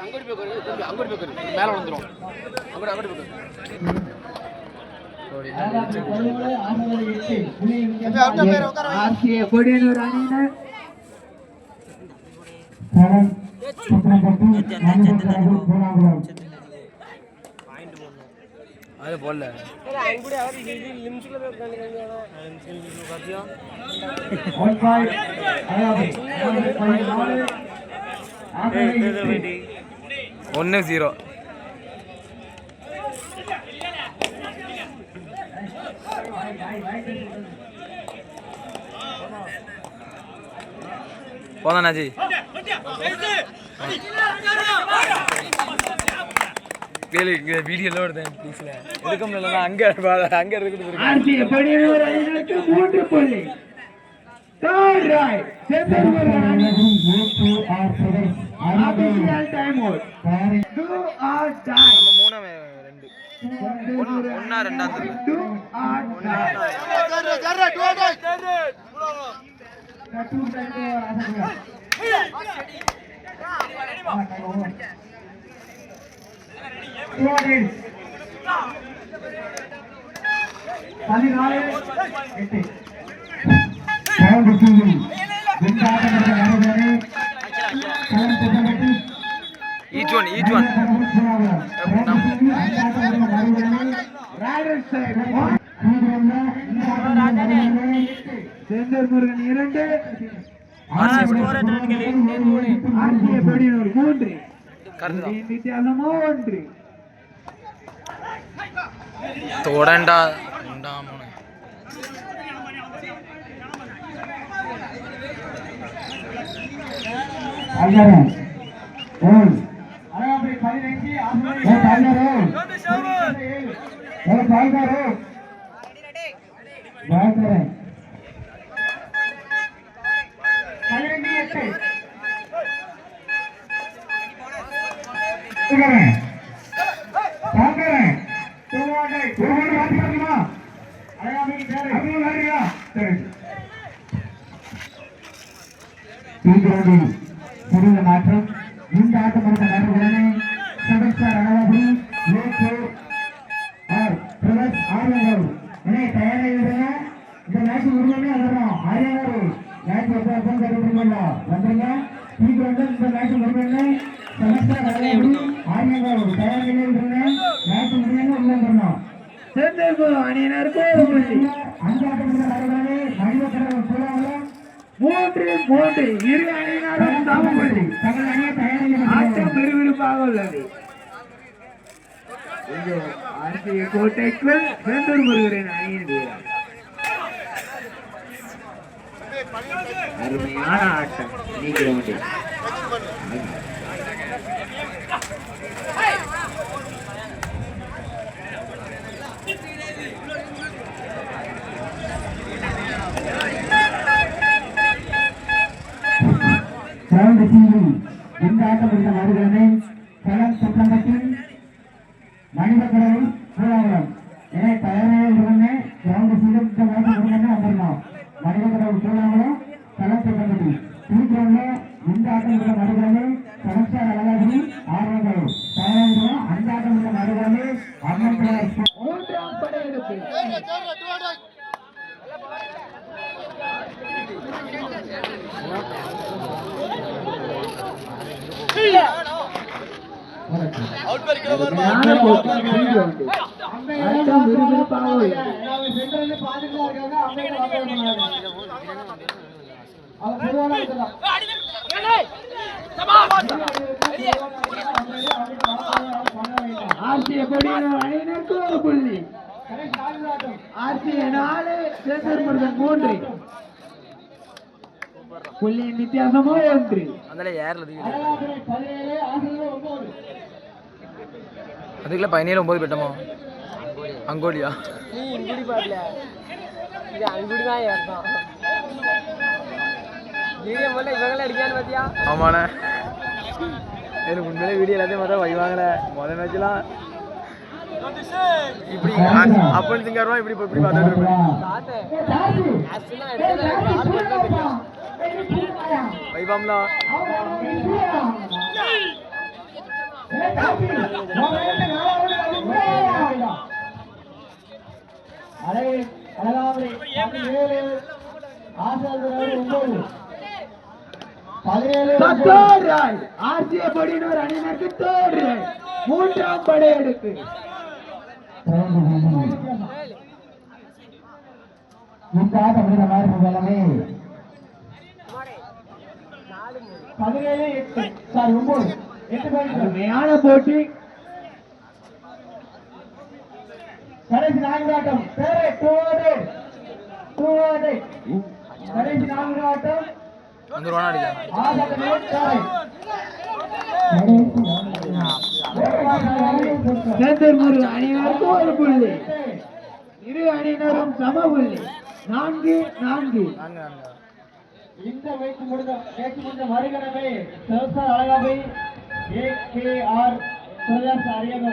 அங்கோடி போய் உட்காரு, திரும்பி அங்கோடி போய் உட்காரு. மேல வந்துரும் அங்கோடி அங்கோடி போய் உட்காரு. ஆர்சிஏ கொடியனூர் அணியினர் அது போடல. ஒன்று ஜீரோ போதானாஜி கேளு வீடியோல வருதேன் ப்ளீஸ்ல எடுக்க முடியல அங்க அங்க இருக்குது மூன்று புள்ளி செந்தூர் அணி. நம்ம மூணு ரெண்டு ஒன்னு ஒன்னா ரெண்டா தெரியல அழகாபுரி பதினைஞ்சு ஓ பாய்காரோ ஓ பாய்காரோ பாய்காரன் பதினைஞ்சு எட்டு மூன்று மூன்று. இரு அணியினரும் சமபுள்ளி ஆட்டம் விறுவிறுப்பாக உள்ளது. அரசிய கோட்டைக்குள் செந்தூர் முருகரின் அணியின் வீரர். அருமையான ஆட்டம். நீக்கிறோம் கிரவுண்ட் டிவி இந்த ஆட்டம் இருந்த மறுகிழமை களம் சுற்றம்பட்டில் மனித கடவுள் சூழாவளம் எனவே தயாராக இருங்க கிரவுண்ட் சீலும் இந்த மேட்ச் முடிஞ்சா வந்துடணும் மனித கடவுள் சூழாவரம் களம் சுற்றம்பட்டி தீக்கிரவுண்ட்ல இந்த ஆட்டம் இந்த நாடுகளே சமஸ்டார் அழகாதிரி ஆர்வங்கள் தயாராக அந்த ஆட்டம் இந்த நாடுகளே அம்மன் மூன்றாம் படையெடுப்பு ஆட்டம் விறுவிறுப்பாக உள்ளது ஆர்சிய கொடியினர் அணியினருக்கு ஒரு புள்ளி ஆர்சிய நாலு சேந்தூர் முருகன் மூன்று புள்ளியின் வித்தியாசமோ ஒன்று அதில் யாரில் பதினேழு ஆசிரியர் ஒன்பது பெட்டமோ அங்கோடியா நீ இங்குடி பாடல இது அங்குடி தான் ஏறணும் வீடியோ போல இவங்கள அடிக்கான்னு பாத்தியா? ஆமாண்ணே. எனக்கு உண்மையிலே வீடியோ எல்லாத்தையும் பார்த்தா வைவாங்களே முதல் மேட்ச்லாம் இப்படி அப்பன் சிங்காரமா இப்படி இப்படி பார்த்துட்டு இருப்பேன் பார்த்தேன் ஆக்சுவலாக எடுத்தது அணியினருக்கு மூன்றாம் படையெடுப்பு இந்த ஆட்டம் எல்லாமே. பதினேழு எட்டு. சாரி ஒன்பது. அருமையான போட்டி. கடைசி நான்கு ஆட்டம். பேரே டூ ஹண்ட்ரட் டூ ஹண்ட்ரட் கடைசி நான்கு ஆட்டம். அந்த ரோனா அடிக்கலாம் ஆகவே தாய் சேந்தூர் முருகன் அணியினருக்கு ஒரு புள்ளி. இரு அணியினரும் சம புள்ளி. நான்கு நான்கு. இந்த வைத்து முடிந்த முடிந்த மறுகணமே அழகாவை ஏ கே ஆர் பிரதேச அரியங்க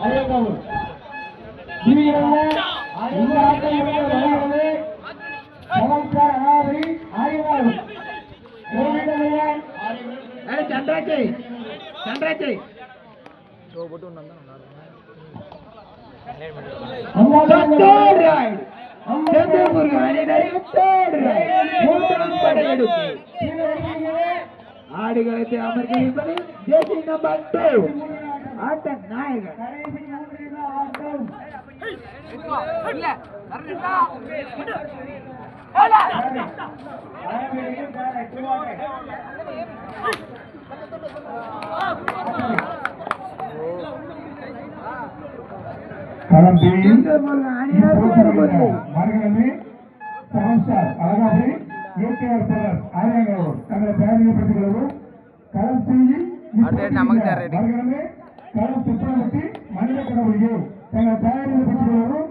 அரியங்காவூர் இந்த ஆட்டம் முடிந்த மறுகணமே சமன்சார் அழகாவை அரியங்காவூர் சந்திராச்சை சந்திராச்சை ஷோ போட்டு ஒன்று வந்தா நல்லா Third ride. சேந்தூர் முருகன் ஆடுகளத்தை அமர்ந்திருப்பது ஜேசி நம்பர் டூ ஆட்ட நாயகன். அணியினருக்கு ஏகேஆர் பிரதர்ஸ் ஆரியங்களூர் தங்களை தயாரிக்கப்பட்டுக் கொள்ளவும் களம் செய்தி. மறுகிழமை களம் சுற்றமட்டி மனித கடவுளையும் தங்களை தயாரிக்கப்பட்டுக் கொள்ளவும்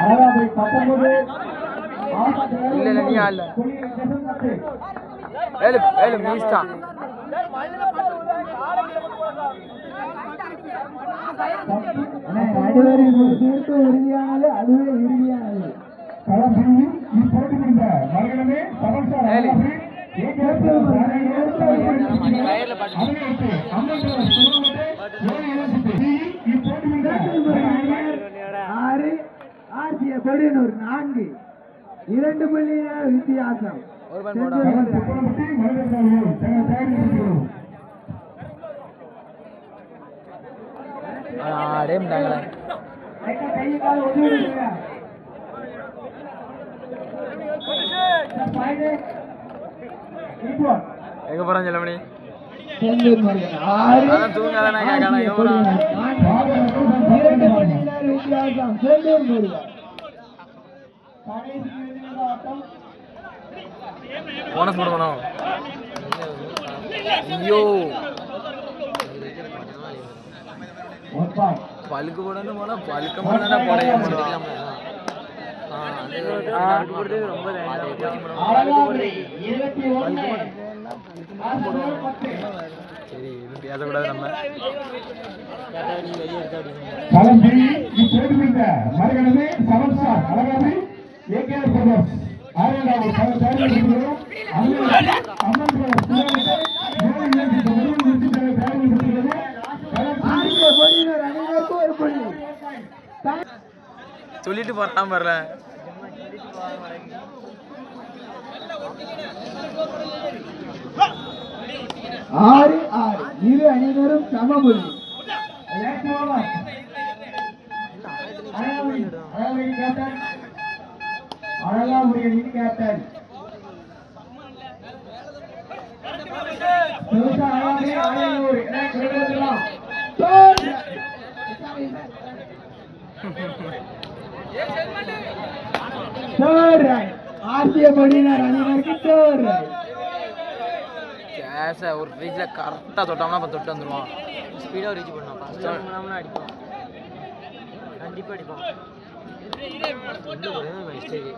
அழகாபுரி பத்தொன்பது. இல்ல இல்ல நீ ஆடல ஏழு ஏழு மீஸ்டா நடுவரை தீர்ப்பு இறுதியானது அதுவே இறுதியானது முடிந்த ஆறு ஆசிய கொடியனூர் நான்கு இரண்டு புள்ளி ஏழு வித்தியாசம் ஒரு பன் போடா களம் சுற்றமட்டி மனித கடவுளையும் தங்களை தயாரிக்கப்பட்டுக் கொள்ளவும் ஆடே முடியாங்களே எங்க போறான் செல்லமணி அதான் தூங்காதானே கேட்கணும் ஆசிய எங்க போறான் கொடியனூர் நான்கு. இரண்டு புள்ளி ஏழு வித்தியாசம் செந்தூர் முருகன் கடைசி இறுதி ஆட்டம் போனஸ் கொடுக்கணும் ஐயோ ஒப்பாய் பழுக்கு போடணும் போனா பழுக்க போனா போடையே போடுவான் ரொம்ப சரி இது பேசக்கூடாது நம்ம களம் பிரதர்ஸ் தயாரிக்கப்பட்டுக் கொள்ளவும் அம்மன் அம்மன் பிரதர்ஸ் குருவமட்டை ஏழு இலட்சத்து ஒன்று நிறுத்தி தங்களை தயாரிக்கப்பட்டுக் கொள்ளவும் களம் செய்தி ஆசிய கொடியினர் அணியினருக்கு ஒரு புள்ளி சொல்லிட்டு போறான் பாரு ஆறு ஆறு. இரு அணியினரும் சம புள்ளி அழகாபுரி கேப்டன் ஆசிய மொழியினர் அணியினருக்கு தேர்ட் ரைட் கேஸை ஒரு ரீச்சில் கரெக்டாக தொட்டோம்னா அப்போ தொட்டு வந்துடுவான் ஸ்பீடாக ரீச் பண்ணலாம் ஃபஸ்ட்டு அடிப்பான் கண்டிப்பாக அடிப்பான் மிஸ்டேக்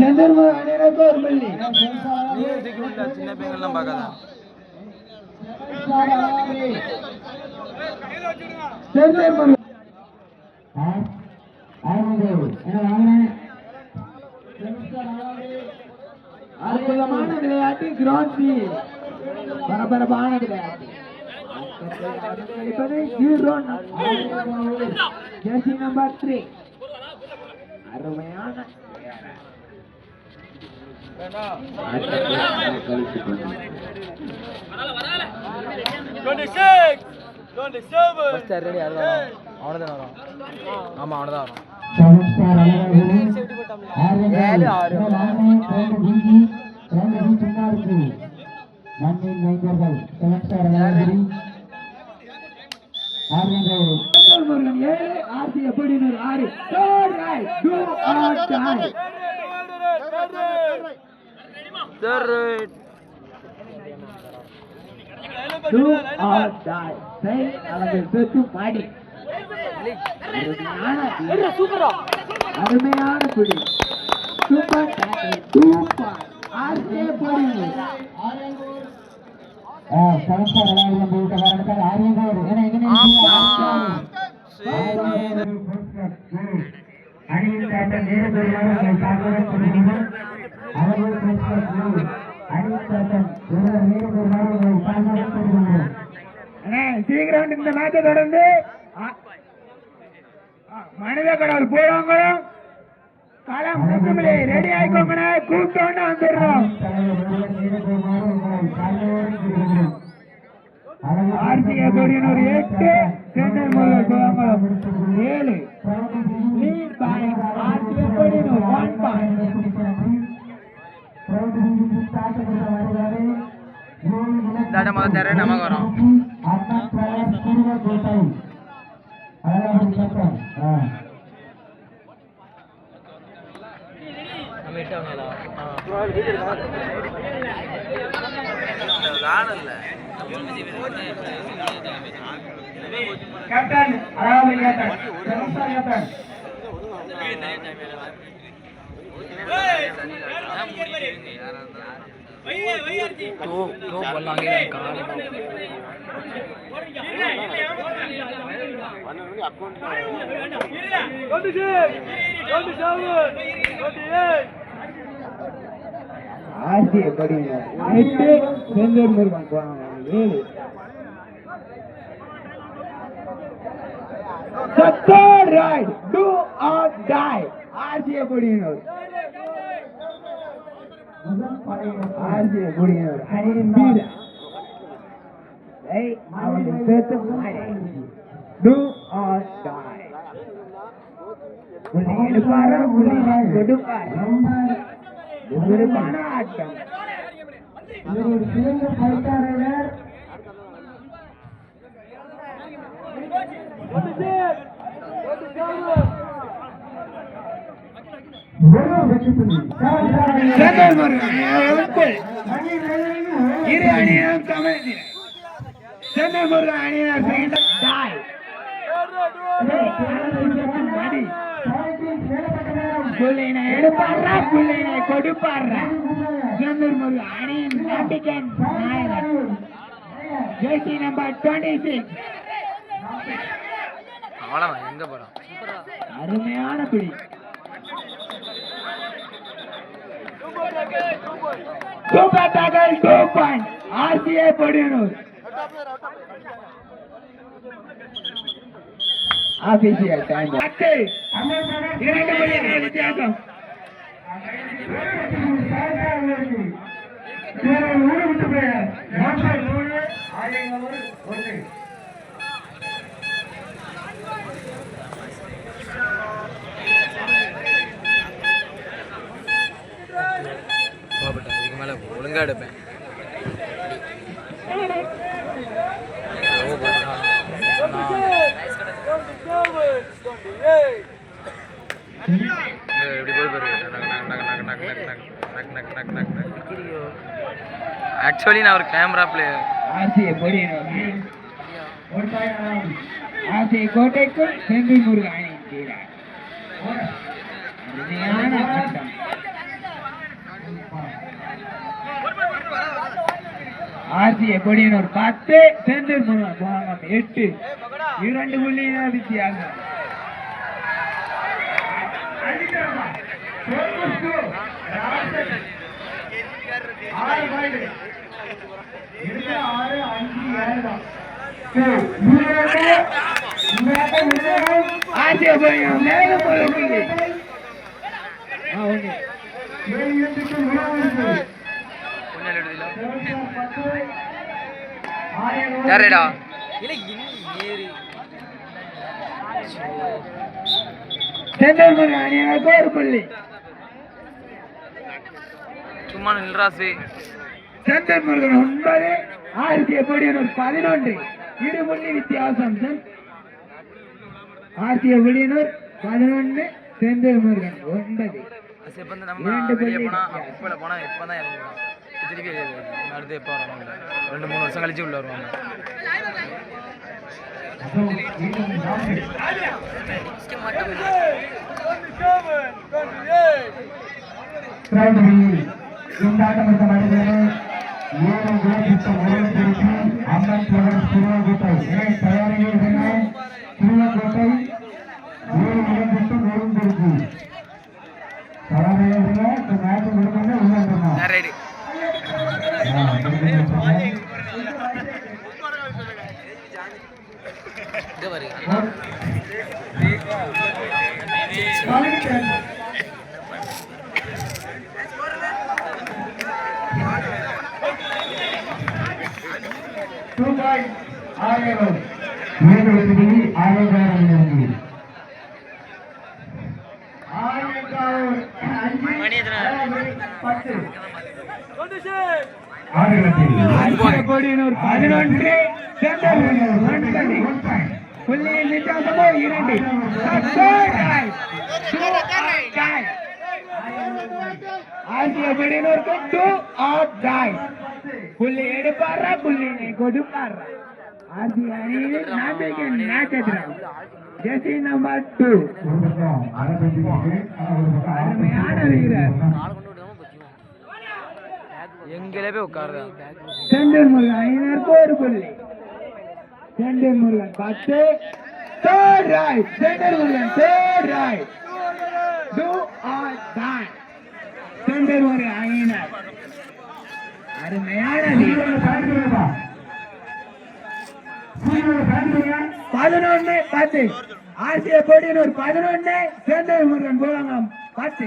செந்தூர் அணியினருக்கு அற்புதமான விளையாட்டு கிராண்ட் பரபரப்பான விளையாட்டு. ஜெர்சி நம்பர் த்ரீ அருமையான ஃபர்ஸ்ட் ரெடி அதுதான் அவனை தான் வரும் ஆமாம் அவனை தான் வரும் ஏழு, ஆறு. எப்படி ஆறு Third right, do or die. Third Do or die. செய் அல்லது செத்து மாடி அருமையான சூப்பரா அருமையான பிடி சூப்பர் டேக்கிள் சூப்பர் ஆர்சி போடுங்க செவன் ஸ்டார் அழகாபுரம் போயிட்ட காரணத்தால் ஆறுமுகம் ஏன்னா எங்க அணியின் கேப்டன் நேரு பெருமாள் உங்கள் சார்பாக சொல்லுங்கள் அவர்கள் அண்ணே, சீக்கிரம் இந்த மேட்சை தொடர்ந்து. மனித கடவுள் போறவங்க களம் முற்றுமில்லை ரெடி ஆயிக்கோங்கண்ணே. கூப்பிட்டோன்னு வந்துடுறோம். ஆர்சிஏ கொடியனூர் எட்டு சென்னை முதல் ஏழு. இதாட்ட முதல் தெரு நமக்கு வரும் நம்ம எட்டு கேப்டன் அதாவது captain seven star captain two two போடலாங்க காலி ஆர்சிஏ கொடியனூர் எட்டு செந்தூர் முருகன் போனாங்க. ஏழு The third ride, do or die. புள்ளி எடுப்பாரா புள்ளி கொடுப்பாரா விறுவிறுப்பான ஆட்டம். செங்கல் முருகன் இரு அணியினம் சென்னை அணியினர் தாய் புள்ளினை புள்ளினை செந்தூர் அணியின் நாயகன் ஜெர்சி நம்பர் டுவெண்ட்டி சிக்ஸ் அருமையான பிடி. Super tackle two point RCA Podiyanur official time பத்து இரண்டு மணி புள்ளி வித்தியாசம் கோபப்பட்டேன் அழகாக எடுப்பேன். ஆக்சுவலி நான் ஒரு camera player RCA Podanur RCA கோட்டைக்குள் செந்தில் முருகன் அணியின் அருமையான ஆட்டம் ஆர்சி எப்படின்னு ஒரு பத்து முருகன் போனாங்க எட்டு. இரண்டு புள்ளி வித்தியாசம். ஆறு அஞ்சு ஏழு தான் ஆசிய போய் யாரேடா? இல்ல ஏறி. ஒரு புள்ளி. சும்மா நில்ராசு செந்தல்முருகன் ஒன்பது ஆயிரத்தி எப்படி ஒரு பதினொன்று. இரு புள்ளி வித்தியாசம் ஆசிய புள்ளியினர் பதினொன்று செந்தில் முருகன் ஒன்பது இரண்டு போனா போனா இப்போ தான் இறங்குறோம் திருப்பி அடுத்து எப்போ வருவாங்க ரெண்டு மூணு வருஷம் கழிச்சு உள்ள வருவாங்க. இந்த ஏழு முதல் திருச்சி அம்மன் தொடர் திருவங்கோட்டை இணை தயாரிகள் திருவங்கோட்டை ஏழு திருச்சி தயாரிகள் இந்த மேட்ச் முடிஞ்சு உள்ள இருக்கணும் ரைடு இங்கே வருங்க டூ பாயிண்ட் ஆயிரம் ஏழு வெற்றி ஆயிரம் மணி எத்தனை பத்து ஆயிரத்தி பதினொன்று புள்ளியில் வித்தியாசமோ இரண்டு ஆசிய டூ ஆஃப் டாய் புள்ளி எடுப்பாரா புள்ளினை கொடுப்பாரா ஆசிய அணியில் ஜெசி நம்பர் டூ அருமையான வீரர் எங்களே போய் உட்காருதா? செந்தில் முருகன் ஐநூறு பேர் புள்ளி. செந்தில் முருகன் பத்து third raid Senthil Murugan third raid do or தான் செந்தில் முருகன் ஐநூறு. அருமையான பதினொன்னு பத்து. ஆசிய போட்டியின் ஒரு பதினொன்னு செந்தில் முருகன் போவாங்க பத்து.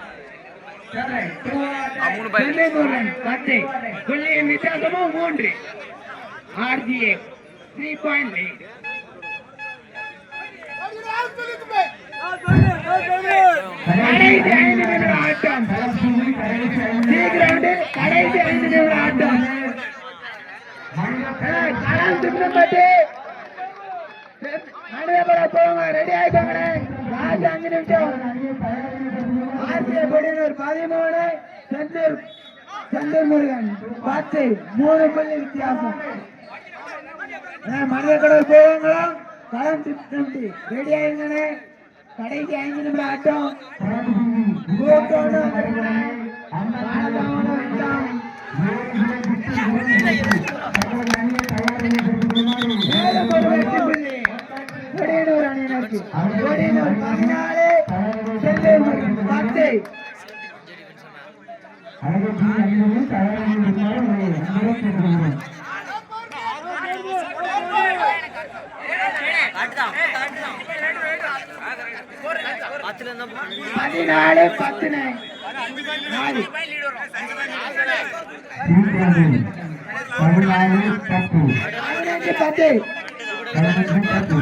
முருகன் பத்து புள்ளியின் வித்தியாசமும் மூன்று. ஆர்சிஏ த்ரீ பாயிண்ட் லீட் கடைசி ஐந்து நிமிட ஆட்டம். கடைசி ஐந்து நிமிட ஆட்டம். நடுவே போங்க ரெடி ஆயிக்கோங்க லாஸ்ட் அஞ்சு நிமிஷம் ஆசிய கொடியினர் பதிமூணு செந்தூர் செந்தூர் முருகன் பத்து மூணு புள்ளி வித்தியாசம் மனித கடல் களம் திட்டப்பட்டு ரெடி ஆயிருங்கண்ணே நிமிடம் ஆட்டம் பாலகாவன வந்தான் மேலும் ஒரு வெற்றி புள்ளி கொடியனூர் அணியினருக்கு கொடியனூர் பதினாலு செல்லை முருகன் பத்து பத்துல இருந்தா பதினாலு பத்து நாலு பதினாலு பத்து பதினஞ்சு பத்து பதினஞ்சு பத்து பத்து வயலில் இருந்தோம் சூப்பர் டெல் The third right, two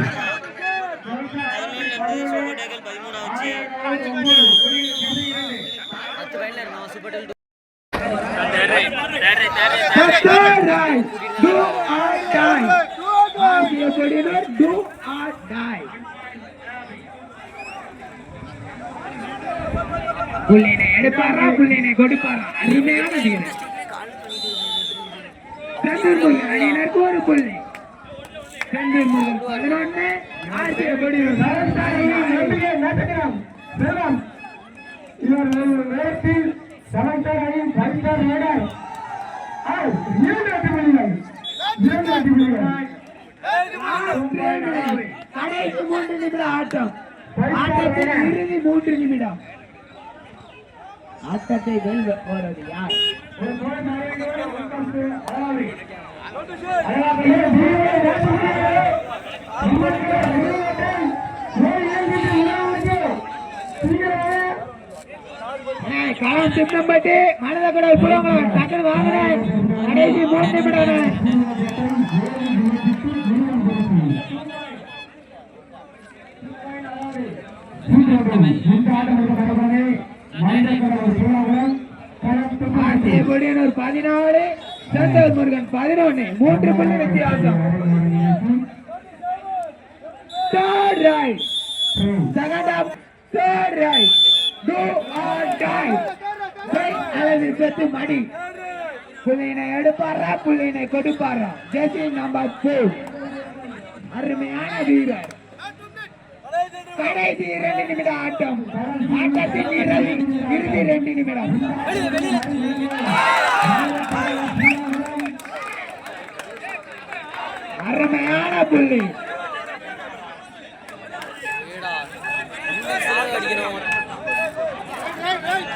die புள்ளினை எடுப்பாரா புள்ளினை கொடுப்பாரா? அருமையான வீரர். செந்தூர் முருகன் அணியினருக்கு ஒரு புள்ளி. செந்தூர் முருகன் பதினொன்னு ஆசிய கொடியூர் செல்வம் இவர் நேரத்தில் செவன்டர் அணியின் வீரர் ஆ, இரண்டு அடி புள்ளிகள் இரண்டு அடி புள்ளிகள் கடைசி மூன்று நிமிட ஆட்டம். ஆட்டத்தின் இறுதி மூன்று நிமிடம். ஆட்டத்தை வெல்ல போறது யார்? ஒரு கோல் மாறியோடு ஒன்றாவது அழகாவி. அழகாவி, வீரர்கள் நேசம் வாங்கினேன் கடைசி மூணு நிமிடம் பதினாலு சந்தோஷ் முருகன் பதினொன்னு மூன்று புள்ளி வித்தியாசம். Third raid second half third raid do or die அல்லது செத்து மடி புள்ளினை எடுப்பாரா? புள்ளினை கொடுப்பாரா? ஜெசி நம்பர் ஃபோர் அருமையான வீரர். கடைசி இரண்டு நிமிட ஆட்டம். ஆட்டத்தின் இறுதி இறுதி ரெண்டு நிமிடம். அருமையான புள்ளி.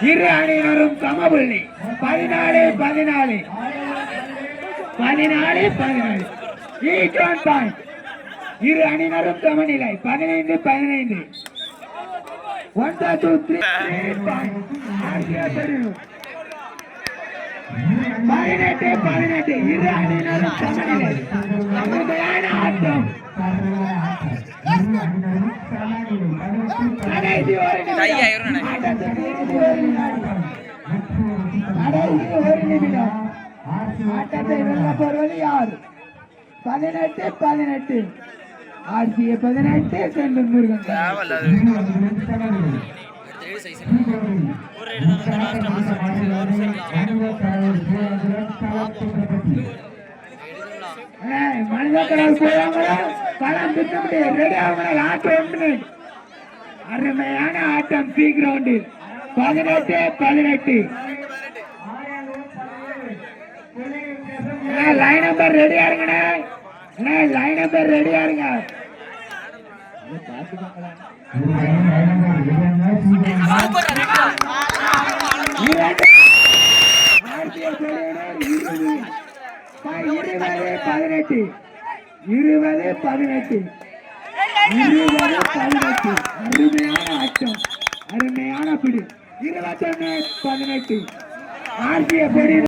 இரு அணியினரும் சமபுள்ளி பதினாலு பதினாலு. பதினாலு பதினாலு. பாயிண்ட் இரு அணியினரும் சமநிலை. பதினைந்து பதினைந்து. ஒன் டூ த்ரீ பதினெட்டு பதினெட்டு. இரு அணியினரும் சமநிலை. அருமையான ஆட்டம். நிமிடம் ஆட்டத்தை யார் பதினெட்டு பதினெட்டு ஆர்சிய பதினெட்டு செந்தூர் முருகன் மனித கடல் போவாங்களா பணம் திட்டமிட்டு ரெடி ஆகணும் ஆட்டோ அருமையான ஆட்டம் பி கிரவுண்டில். பதினெட்டு பதினெட்டு. லைன் நம்பர் ரெடியா இருங்கண்ணே. லைன் நம்பர் ரெடியா இருங்க. இருபது பதினெட்டு. இருபது பதினெட்டு. இருபது பதினெட்டு அருமையான ஆட்டம். அருமையான பிடி. இருபத்தொன்னு பதினெட்டு. ஆர்சிஎல்